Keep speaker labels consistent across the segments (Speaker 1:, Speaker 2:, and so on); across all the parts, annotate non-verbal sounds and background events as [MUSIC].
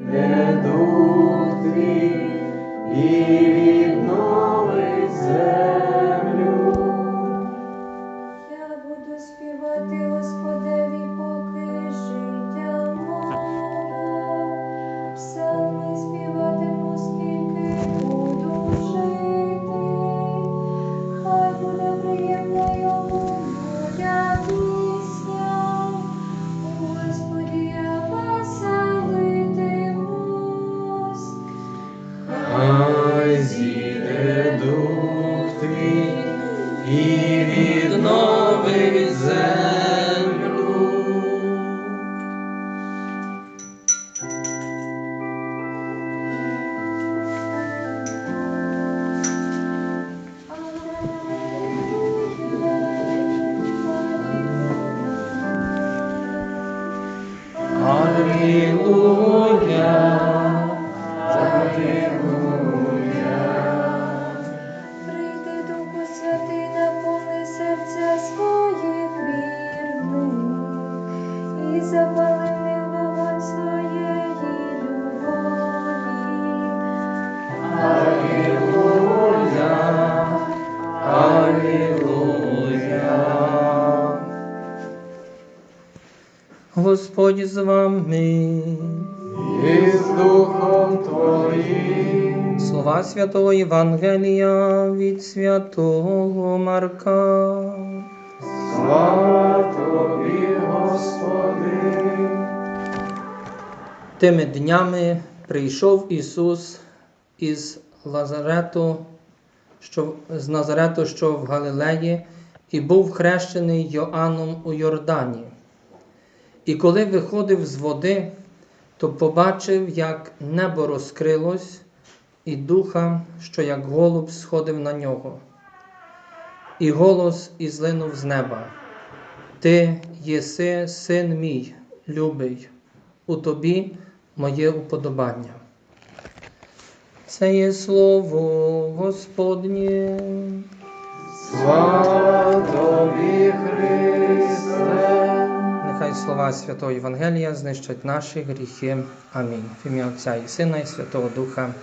Speaker 1: Не дух твій і відновить землю.
Speaker 2: Господь з вами.
Speaker 1: І з Духом Твоїм.
Speaker 2: Слова святого Євангелія від святого Марка.
Speaker 1: Слава Тобі, Господи.
Speaker 2: Тими днями прийшов Ісус із Лазарету, що, з Назарету, що в Галилеї, і був хрещений Йоанном у Йордані. І коли виходив з води, то побачив, як небо розкрилось, і духа, що як голуб сходив на нього. І голос ізлинув з неба: Ти єси син мій, любий, у тобі моє уподобання. Це є слово Господнє.
Speaker 1: Слава Тобі, Христе.
Speaker 2: Нехай слова Святого Євангелія знищать наші гріхи. Амінь. В ім'я Отця і Сина, і Святого Духа.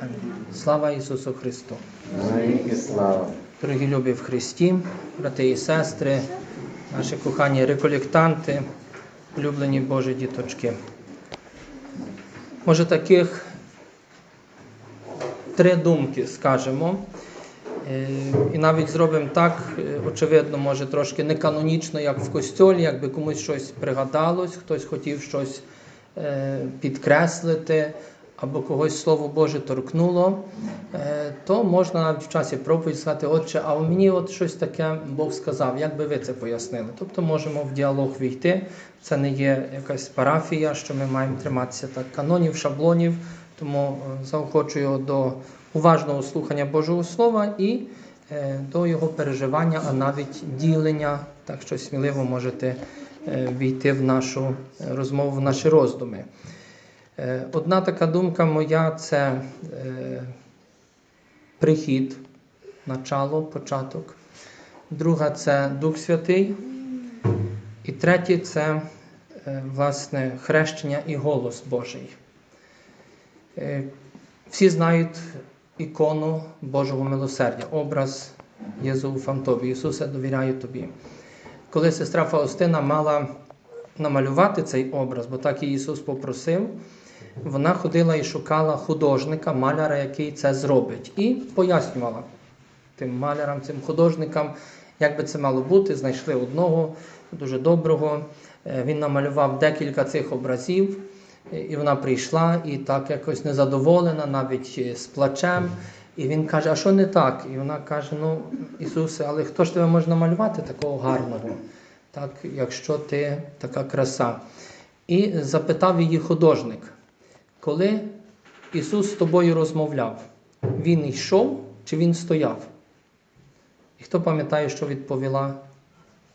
Speaker 2: Амінь. Слава Ісусу Христу!
Speaker 1: Слава.
Speaker 2: Дорогі любі в Христі, брати і сестри, наші кохані реколектанти, улюблені Божі діточки. Може, таких три думки скажемо. Е, І навіть зробимо так, е, очевидно, може трошки не канонічно, як в костьолі, якби комусь щось пригадалось, хтось хотів щось е, підкреслити, або когось Слово Боже торкнуло, то можна навіть в часі проповіді сказати, отче, а мені от щось таке Бог сказав, як би ви це пояснили? Тобто можемо в діалог війти. Це не є якась парафія, що ми маємо триматися так канонів, шаблонів. Тому заохочую до уважного слухання Божого Слова і е, до його переживання, а навіть ділення. Так що сміливо можете е, війти в нашу е, розмову, в наші роздуми. Одна така думка моя це прихід, начало, початок. Друга це Дух Святий. І третє це власне хрещення і голос Божий. Всі знають ікону Божого милосердя, образ Єзу уфам тобі, Ісусе, довіряю тобі. Коли сестра Фаустина мала намалювати цей образ, бо так і Ісус попросив, вона ходила і шукала художника, маляра, який це зробить, і пояснювала тим малярам, цим художникам, як би це мало бути. Знайшли одного дуже доброго. Е, Він намалював декілька цих образів, і вона прийшла і так якось незадоволена, навіть е, з плачем. І він каже: А що не так? І вона каже: Ну, Ісусе, але хто ж тебе може намалювати такого гарного, так, якщо ти така краса? І запитав її художник, коли Ісус з тобою розмовляв, Він йшов чи Він стояв? І хто пам'ятає, що відповіла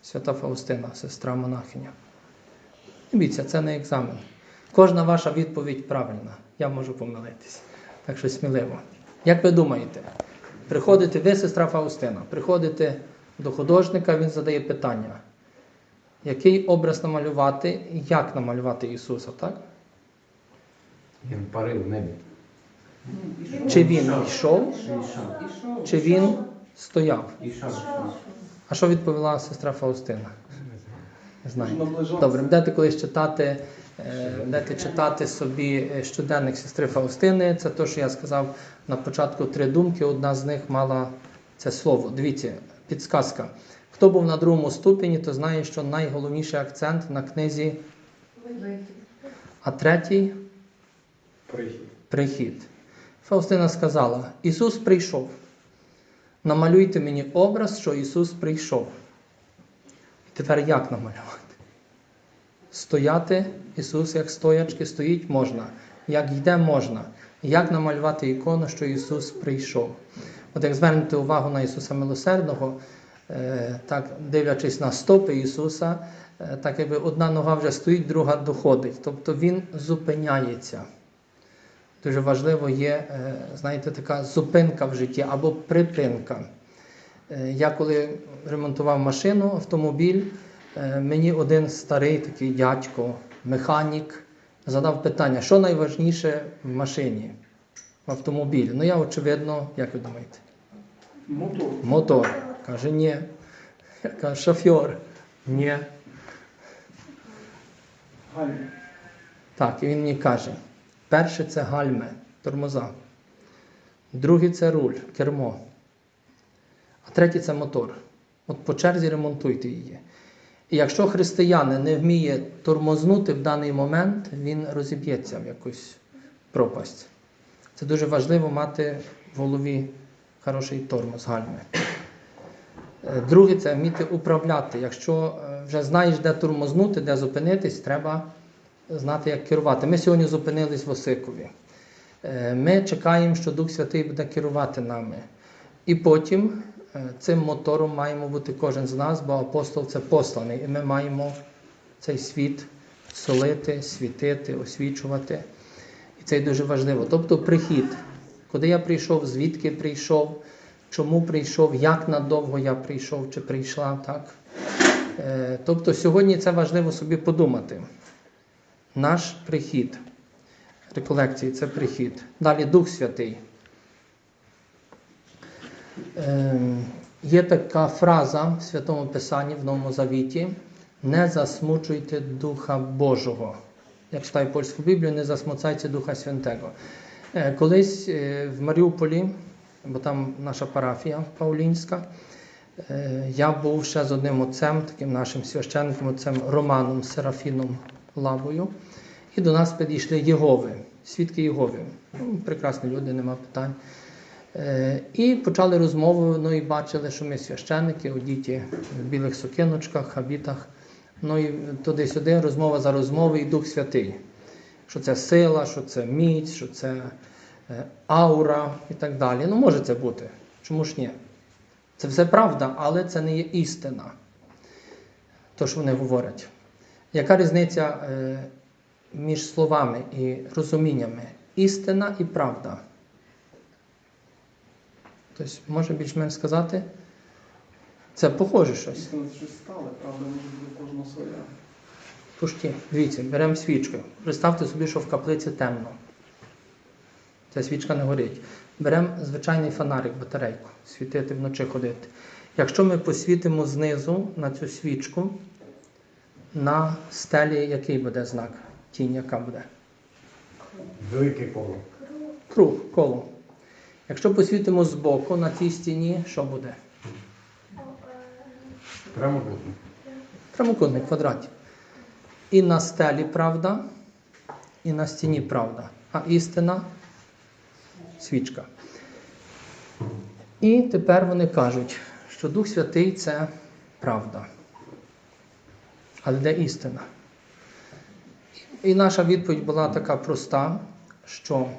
Speaker 2: свята Фаустина, сестра монахиня? Не біться, це не екзамен. Кожна ваша відповідь правильна. Я можу помилитися. Так що сміливо. Як ви думаєте, приходите ви, сестра Фаустина, приходите до художника, він задає питання, який образ намалювати, як намалювати Ісуса, так?
Speaker 3: Він парив в небі.
Speaker 2: Чи він йшов, чи він стояв? А що відповіла сестра Фаустина? Не знаю. Добре, будете колись читати, будете читати собі е, щоденник сестри Фаустини. Це те, що я сказав на початку три думки. Одна з них мала це слово. Дивіться, підсказка. Хто був на другому ступені, то знає, що найголовніший акцент на книзі, а третій
Speaker 3: Прихід.
Speaker 2: прихід. Фаустина сказала: Ісус прийшов. Намалюйте мені образ, що Ісус прийшов. І тепер як намалювати? Стояти, Ісус як стоячки, стоїть можна. Як йде можна. Як намалювати ікону, що Ісус прийшов? От як звернете увагу на Ісуса Милосердного, е, так дивлячись на стопи Ісуса, е, так якби одна нога вже стоїть, друга доходить. Тобто Він зупиняється. Дуже важливо є, е, знаєте, така зупинка в житті або припинка. Я коли ремонтував машину, автомобіль, мені один старий такий дядько, механік, задав питання, що найважніше в машині, в автомобілі. Ну я, очевидно, як ви думаєте?
Speaker 4: Мотор.
Speaker 2: Мотор. Каже, ні. Я кажу, шофьор. Ні.
Speaker 4: Гальма.
Speaker 2: Так, і він мені каже: перше це гальми, тормоза. Друге це руль, кермо. А третє це мотор. От по черзі ремонтуйте її. І якщо християнин не вміє тормознути в даний момент, він розіб'ється в якусь пропасть. Це дуже важливо мати в голові хороший тормоз гальми. Е, Друге це вміти управляти. Якщо е, вже знаєш, де тормознути, де зупинитись, треба знати, як керувати. Ми сьогодні зупинились в Осикові. Е, Ми чекаємо, що Дух Святий буде керувати нами. І потім цим мотором маємо бути кожен з нас, бо апостол це посланий. І ми маємо цей світ солити, світити, освічувати. І це дуже важливо. Тобто прихід. Куди я прийшов, звідки прийшов, чому прийшов, як надовго я прийшов чи прийшла. так? Е, Тобто сьогодні це важливо собі подумати. Наш прихід. Реколекції це прихід. Далі Дух Святий. Ем, Є така фраза в Святому Писанні в Новому Завіті: не засмучуйте Духа Божого. Я читаю польську Біблію, не засмуцайте Духа Святого. Е, Колись е, в Маріуполі, бо там наша парафія Паулінська, е, я був ще з одним отцем, таким нашим священником, отцем Романом Серафіном Лавою. І до нас підійшли Єгови, свідки Єгови. Ну, прекрасні люди, нема питань. І почали розмову, ну і бачили, що ми священники, одіті в білих сукиночках, хабітах. Ну і туди-сюди, розмова за розмовою, і Дух Святий. Що це сила, що це міць, що це аура і так далі. Ну, може це бути. Чому ж ні? Це все правда, але це не є істина. То, що вони говорять. Яка різниця між словами і розуміннями? Істина і правда. Тобто, може більш-менш сказати? Це похоже щось.
Speaker 4: Це щось стале, правда, може бути у кожного своя.
Speaker 2: Пушті. Дивіться, беремо свічку. Представте собі, що в каплиці темно. Ця свічка не горить. Беремо звичайний фонарик, батарейку, світити вночі ходити. Якщо ми посвітимо знизу на цю свічку, на стелі який буде знак? Тінь, яка буде?
Speaker 3: Велике коло.
Speaker 2: Круг, коло. Якщо посвітимо збоку на цій стіні, що буде?
Speaker 3: Прямокутник.
Speaker 2: Прямокутний квадратик. І на стелі правда, і на стіні правда. А істина свічка. І тепер вони кажуть, що Дух Святий це правда. Але де істина? І наша відповідь була така проста, що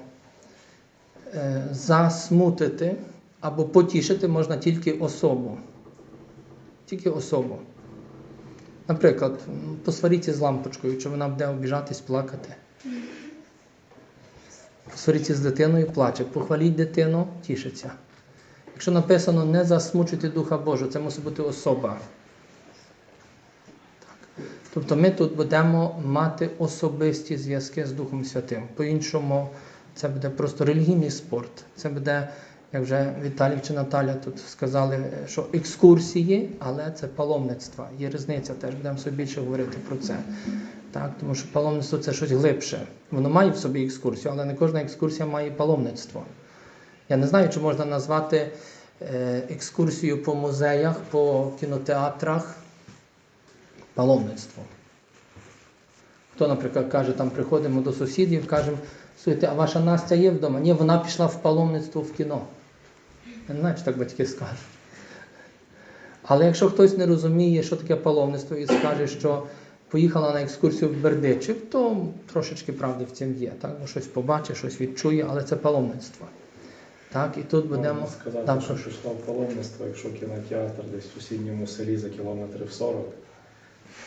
Speaker 2: засмутити або потішити можна тільки особу. Тільки особу. Наприклад, посваріться з лампочкою, чи вона буде обіжатись, плакати. Посваріться з дитиною, плаче. Похваліть дитину, тішиться. Якщо написано не засмучуйте Духа Божого, це мусить бути особа. Так. Тобто ми тут будемо мати особисті зв'язки з Духом Святим. По-іншому, це буде просто релігійний спорт. Це буде, як вже Віталій чи Наталя тут сказали, що екскурсії, але це паломництво. Є різниця, теж будемо собі більше говорити про це. Так, тому що паломництво це щось глибше. Воно має в собі екскурсію, але не кожна екскурсія має паломництво. Я не знаю, чи можна назвати е, екскурсію по музеях, по кінотеатрах паломництвом. Хто, наприклад, каже, там приходимо до сусідів, кажемо, слухайте, а ваша Настя є вдома? Ні, вона пішла в паломництво в кіно. Не знаю, чи так батьки скажуть. Але якщо хтось не розуміє, що таке паломництво, і скаже, що поїхала на екскурсію в Бердичів, то трошечки правди в цьому є. Так? Бо щось побачить, щось відчує, але це паломництво. Так, і тут будемо.
Speaker 5: Можна сказати,
Speaker 2: Да,
Speaker 5: що пішла в паломництво, якщо кінотеатр десь в сусідньому селі за кілометрів 40, то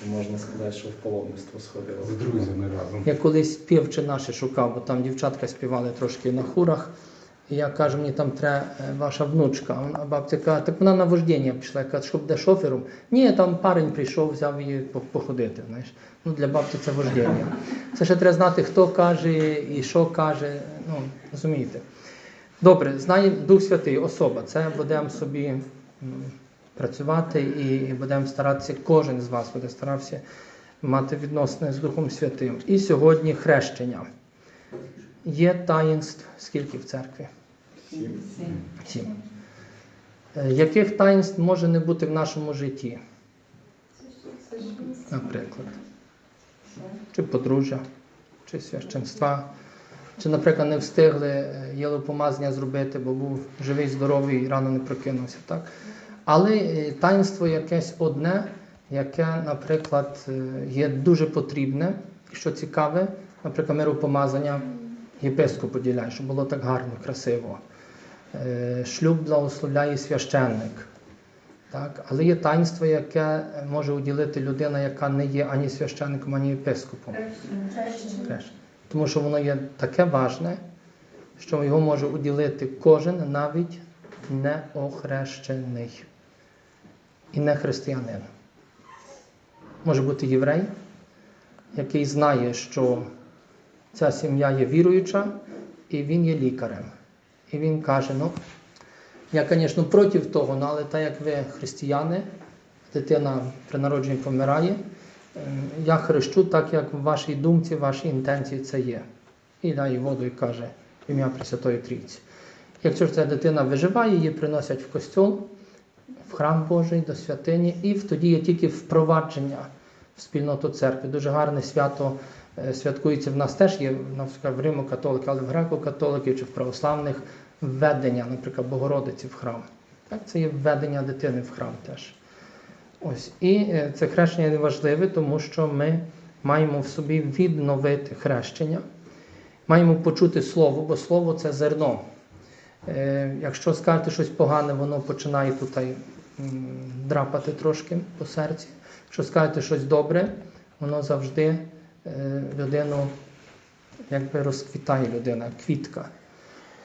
Speaker 5: можна сказати, що в паломництво сходила.
Speaker 3: З друзями разом.
Speaker 2: Я колись співче наше шукав, бо там дівчатка співали трошки на хурах. І я кажу, мені там треба е, ваша внучка. А бабця каже, так вона на вождіння пішла. Я кажу, що буде шофером? Ні, там парень прийшов, взяв її походити. Знаєш. Ну, для бабці це вождіння. Це ще треба знати, хто каже і що каже. Ну, розумієте. Добре, знає Дух Святий, особа. Це будемо собі працювати і, будемо старатися, кожен з вас буде старався мати відносини з Духом Святим. І сьогодні хрещення. Є таїнств скільки в церкві?
Speaker 5: Сім.
Speaker 2: Сім. Е, Яких таїнств може не бути в нашому житті? Наприклад. Чи подружжя, чи священства, чи, наприклад, не встигли е, єлопомазання зробити, бо був живий, здоровий і рано не прокинувся. Так? Але е, таїнство якесь одне, яке, наприклад, е, є дуже потрібне, що цікаве, наприклад, миропомазання єпископ поділяє, щоб було так гарно, красиво. Е, Шлюб благословляє священник. Так? Але є таїнство, яке може уділити людина, яка не є ані священником, ані єпископом. Тому що воно є таке важне, що його може уділити кожен, навіть неохрещений і не християнин. Може бути єврей, який знає, що ця сім'я є віруюча, і він є лікарем. І він каже: ну, я, звісно, проти того, ну, але так як ви християни, дитина при народженні помирає, ем, я хрещу так, як в вашій думці, в вашій інтенції це є. І дає воду і каже ім'я Пресвятої Трійці. Якщо ж ця дитина виживає, її приносять в костьол, в храм Божий до святині, і тоді є тільки впровадження в спільноту церкви. Дуже гарне свято е, святкується в нас теж є в Римо-католиків, але в греко-католиків чи в православних введення, наприклад, Богородиці в храм. Так, це є введення дитини в храм теж. Ось. І е, це хрещення є важливе, тому що ми маємо в собі відновити хрещення, маємо почути слово, бо слово це зерно. Е, Якщо скажете щось погане, воно починає тут драпати трошки по серці. Якщо скажете щось добре, воно завжди е, людину якби розквітає людина, квітка.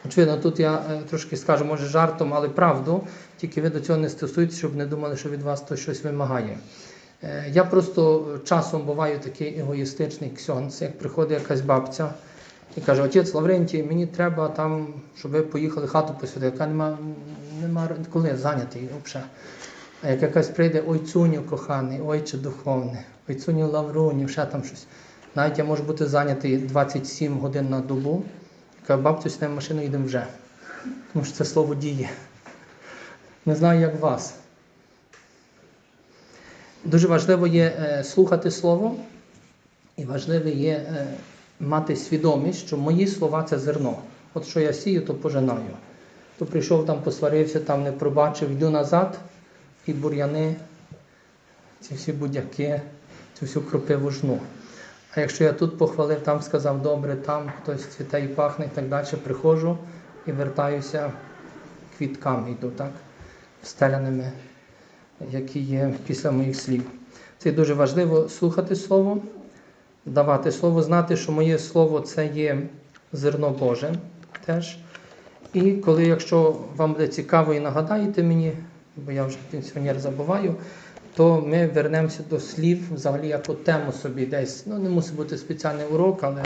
Speaker 2: Очевидно, тут я е, трошки скажу, може жартом, але правду, тільки ви до цього не стосуєтесь, щоб не думали, що від вас хтось щось вимагає. Е, Я просто часом буваю такий егоїстичний ксьонц, як приходить якась бабця і каже, отець Лаврентій, мені треба там, щоб ви поїхали хату посвятити. Яка нема, нема коли зайнятий взагалі. А як якась прийде, ой цуню коханий, ойче духовне, ой цуню Лавруню, ще там щось. Навіть я можу бути зайнятий 27 годин на добу. Каже, бабцю, сідаємо в машину, їдемо вже. Тому що це слово діє. Не знаю, як вас. Дуже важливо є е, слухати слово, і важливо є е, мати свідомість, що мої слова це зерно. От що я сію, то пожинаю. То прийшов там, посварився, там не пробачив, йду назад, і бур'яни, ці всі будяки, цю всю кропиву жну. А якщо я тут похвалив, там сказав добре, там хтось цвіте і пахне і так далі, приходжу і вертаюся квітками йду, так? Встеляними, які є після моїх слів. Це дуже важливо слухати слово, давати слово, знати, що моє слово це є зерно Боже теж. І коли, якщо вам буде цікаво і нагадаєте мені, бо я вже пенсіонер забуваю, то ми вернемося до слів, взагалі як тему собі десь. Ну, не мусить бути спеціальний урок, але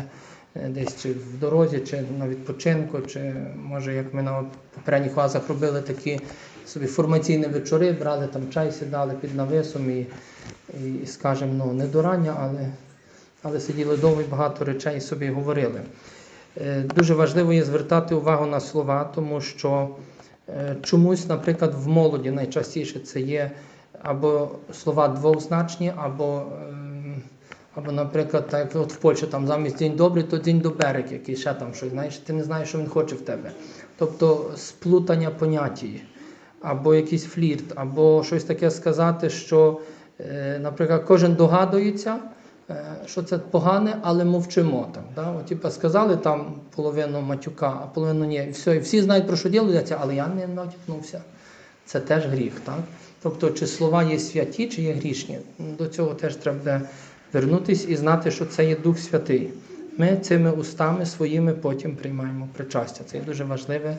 Speaker 2: е, десь чи в дорозі, чи на відпочинку, чи може, як ми на попередніх класах робили такі собі формаційні вечори, брали там чай, сідали під нависом і, і, і скажімо, ну, не до рання, але, але сиділи довго і багато речей собі говорили. Е, Дуже важливо є звертати увагу на слова, тому що е, чомусь, наприклад, в молоді найчастіше це є або слова двозначні, або, ем, або наприклад, так от в Польщі там замість день добрий, то день доберек, який ще там щось, знаєш, ти не знаєш, що він хоче в тебе. Тобто сплутання понятій, або якийсь флірт, або щось таке сказати, що, е, наприклад, кожен догадується, що це погане, але мовчимо там. Да? От, типа, сказали там половину матюка, а половину ні. І все, і всі знають, про що ділиться, але я не натякнувся. Це теж гріх, так? Тобто, чи слова є святі, чи є грішні. До цього теж треба буде вернутись і знати, що це є Дух Святий. Ми цими устами своїми потім приймаємо причастя. Це дуже важливе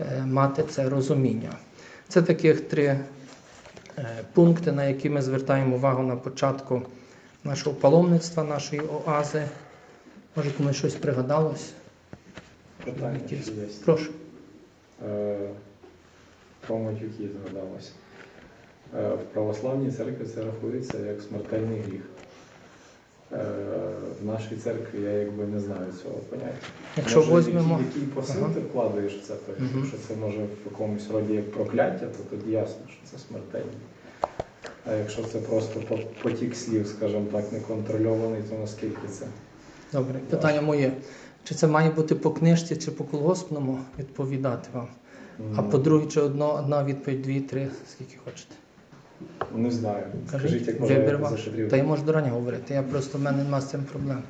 Speaker 2: е, мати це розуміння. Це таких три е, пункти, на які ми звертаємо увагу на початку нашого паломництва, нашої оази. Може, комусь щось пригадалось?
Speaker 5: Питання є.
Speaker 2: Прошу.
Speaker 5: Е, Про матюки згадалося. Е, В православній церкві це рахується як смертельний гріх. Е, В нашій церкві я якби не знаю цього поняття.
Speaker 2: Якщо
Speaker 5: Може,
Speaker 2: візьмемо.
Speaker 5: Який, посил
Speaker 2: Ага.
Speaker 5: ти вкладаєш в це, то якщо це може в якомусь роді як прокляття, то тоді ясно, що це смертельне. А якщо це просто потік слів, скажімо так, неконтрольований, то наскільки це?
Speaker 2: Добре, питання моє. Чи це має бути по книжці, чи по колгоспному відповідати вам? А по-друге, чи одно, одна відповідь, дві, три, скільки хочете?
Speaker 5: Не знаю. Скажіть, як шедрів.
Speaker 2: Та я можу до рання говорити, я просто в мене нема з цим проблем.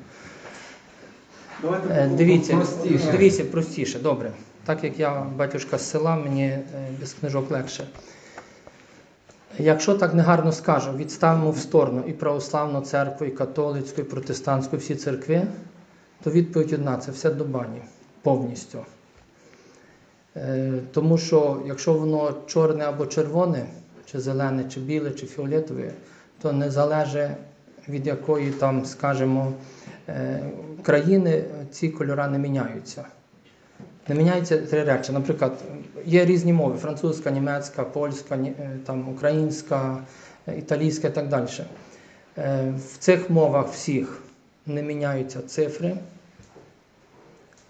Speaker 4: Давайте
Speaker 2: Е, Дивіться,
Speaker 4: простіше.
Speaker 2: дивіться простіше, добре. Так як я батюшка з села, мені е, без книжок легше. Якщо так негарно скажу, відставимо в сторону і православну церкву, і католицьку, і протестантську, всі церкви, то відповідь одна це все до бані повністю. Е, Тому що якщо воно чорне або червоне, чи зелене, чи біле, чи фіолетове, то не залежить від якої там, скажімо, е, країни ці кольори не міняються. Не міняються три речі. Наприклад, є різні мови: французька, німецька, польська, е, там, українська, е, італійська і так далі. Е, В цих мовах всіх не міняються цифри,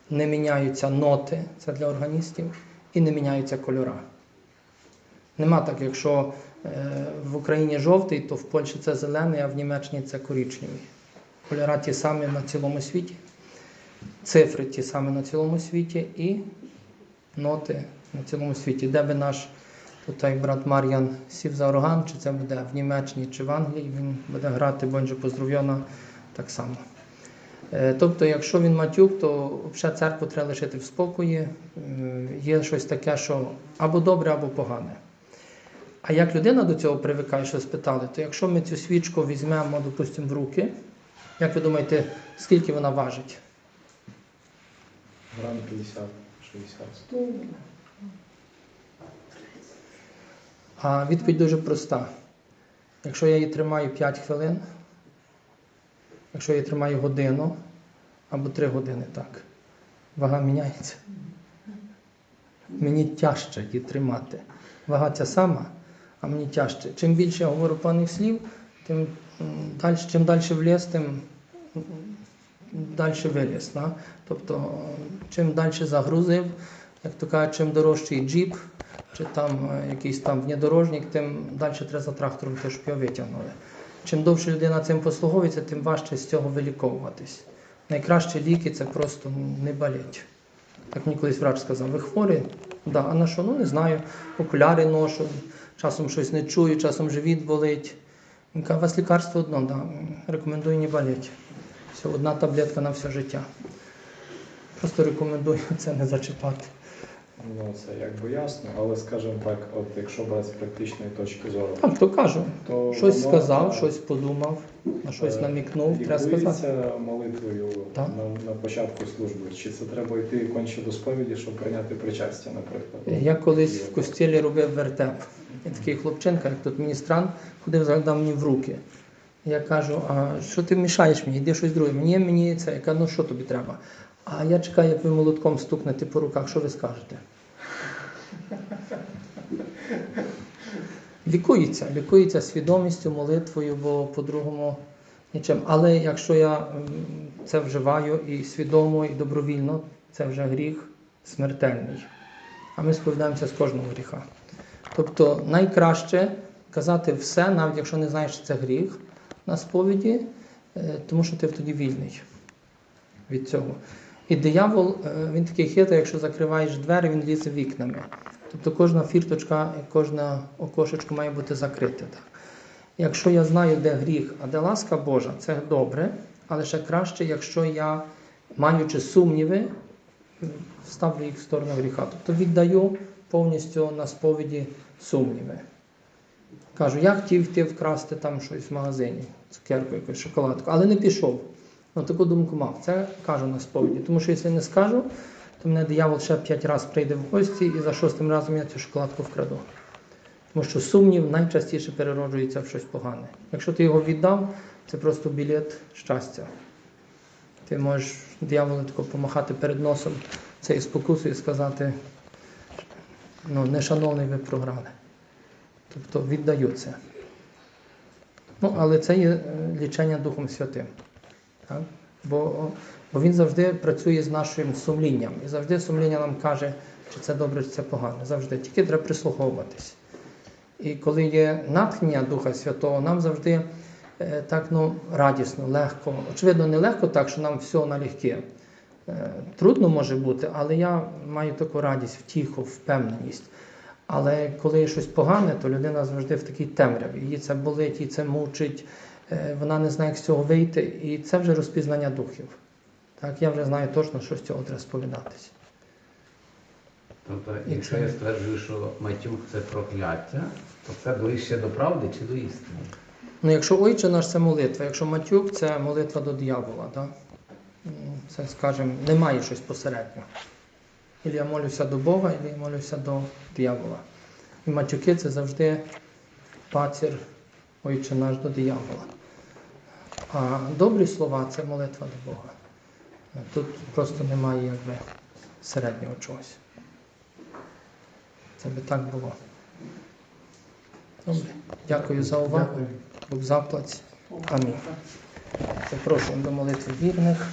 Speaker 2: не міняються ноти, це для органістів, і не міняються кольори. Нема так, якщо в Україні жовтий, то в Польщі це зелений, а в Німеччині це коричневий. Кольори ті самі на цілому світі, цифри ті самі на цілому світі і ноти на цілому світі. Де би наш тут брат Мар'ян сів за орган, чи це буде в Німеччині чи в Англії, він буде грати Бонже Поздравйона так само. Е, Тобто, якщо він матюк, то взагалі церкву треба лишити в спокої. Е, Є щось таке, що або добре, або погане. А як людина до цього привикає, що спитали, то якщо ми цю свічку візьмемо, допустимо, в руки, як ви думаєте, скільки вона важить?
Speaker 5: Грам 50, 60.
Speaker 2: А відповідь дуже проста. Якщо я її тримаю 5 хвилин, якщо я її тримаю годину або 3 години, так, вага міняється. Мені тяжче її тримати. Вага ця сама, а мені тяжче. Чим більше я говорю певних слів, тим далі, чим далі в ліс, тим далі виліз. Да? Тобто, чим далі загрузив, як то кажуть, чим дорожчий джіп, чи там е, якийсь там внедорожник, тим далі треба за трактором щоб його витягнули. Чим довше людина цим послуговується, тим важче з цього виліковуватись. Найкращі ліки це просто не боліть. Як мені колись врач сказав, ви хворі? Да. А на що? Ну не знаю. Окуляри ношу, часом щось не чую, часом живіт болить. Він каже, у вас лікарство одно, да. рекомендую не боліти. Все, одна таблетка на все життя. Просто рекомендую [LAUGHS] це не зачіпати.
Speaker 5: Ну, це якби ясно, але скажімо так, от якщо брати з практичної точки зору,
Speaker 2: Так, то кажу.
Speaker 5: то
Speaker 2: Щось
Speaker 5: воно,
Speaker 2: сказав,
Speaker 5: е,
Speaker 2: щось подумав, на щось
Speaker 5: е,
Speaker 2: намікнув, треба сказати.
Speaker 5: лікується молитвою
Speaker 2: Так.
Speaker 5: на, на початку служби. Чи це треба йти конче до сповіді, щоб прийняти причастя, наприклад?
Speaker 2: Я колись в костілі робив вертеп. І такий хлопчинка, як тут міністрант, ходив, заглядав мені в руки. Я кажу, а що ти мішаєш мені? Йди щось друге. Мені, мені це. Я кажу, ну що тобі треба? А я чекаю, як ви молотком стукнете по руках, що ви скажете? Лікується, лікується свідомістю, молитвою, бо по-другому нічим. Але якщо я це вживаю і свідомо, і добровільно, це вже гріх смертельний. А ми сповідаємося з кожного гріха. Тобто найкраще казати все, навіть якщо не знаєш, що це гріх на сповіді, е, тому що ти тоді вільний від цього. І диявол, е, він такий хитрий, якщо закриваєш двері, він лізе вікнами. Тобто кожна фірточка кожне окошечко має бути закрите. Так. Якщо я знаю, де гріх, а де ласка Божа, це добре, але ще краще, якщо я, маючи сумніви, ставлю їх в сторону гріха. Тобто віддаю повністю на сповіді сумніви. Кажу, я хотів йти вкрасти там щось в магазині, цукерку, якусь шоколадку, але не пішов. Ну, таку думку мав. Це кажу на сповіді. Тому що якщо не скажу, то мене диявол ще п'ять разів прийде в гості і за шостим разом я цю шоколадку вкраду. Тому що сумнів найчастіше перероджується в щось погане. Якщо ти його віддав, це просто білет щастя. Ти можеш дияволу тако помахати перед носом цією спокусою і сказати, ну, нешановний ви програли. Тобто віддаю це. Ну, але це є е, лічення Духом Святим. Так? Бо, бо він завжди працює з нашим сумлінням. І завжди сумління нам каже, чи це добре, чи це погано. Завжди. Тільки треба прислуховуватись. І коли є натхнення Духа Святого, нам завжди е, так ну, радісно, легко. Очевидно, не легко так, що нам все налегке. Е, Трудно може бути, але я маю таку радість, втіху, впевненість. Але коли є щось погане, то людина завжди в такій темряві. Її це болить, її це мучить, е, вона не знає, як з цього вийти. І це вже розпізнання духів. Так, я вже знаю точно, що з цього треба сповідатися.
Speaker 6: Тобто, якщо я стверджую, що матюк це прокляття, то це ближче до правди чи до істини?
Speaker 2: Ну, якщо ойче наш це молитва, якщо матюк це молитва до диявола, так? Це, скажімо, немає щось посередньо. Ілі я молюся до Бога, ілі я молюся до диявола. І матюки це завжди пацір ойче наш до диявола. А добрі слова це молитва до Бога. Тут просто немає якби середнього чогось. Це би так було. Добре. Дякую за увагу. Бог заплать. Амінь. Запрошуємо до молитви вірних.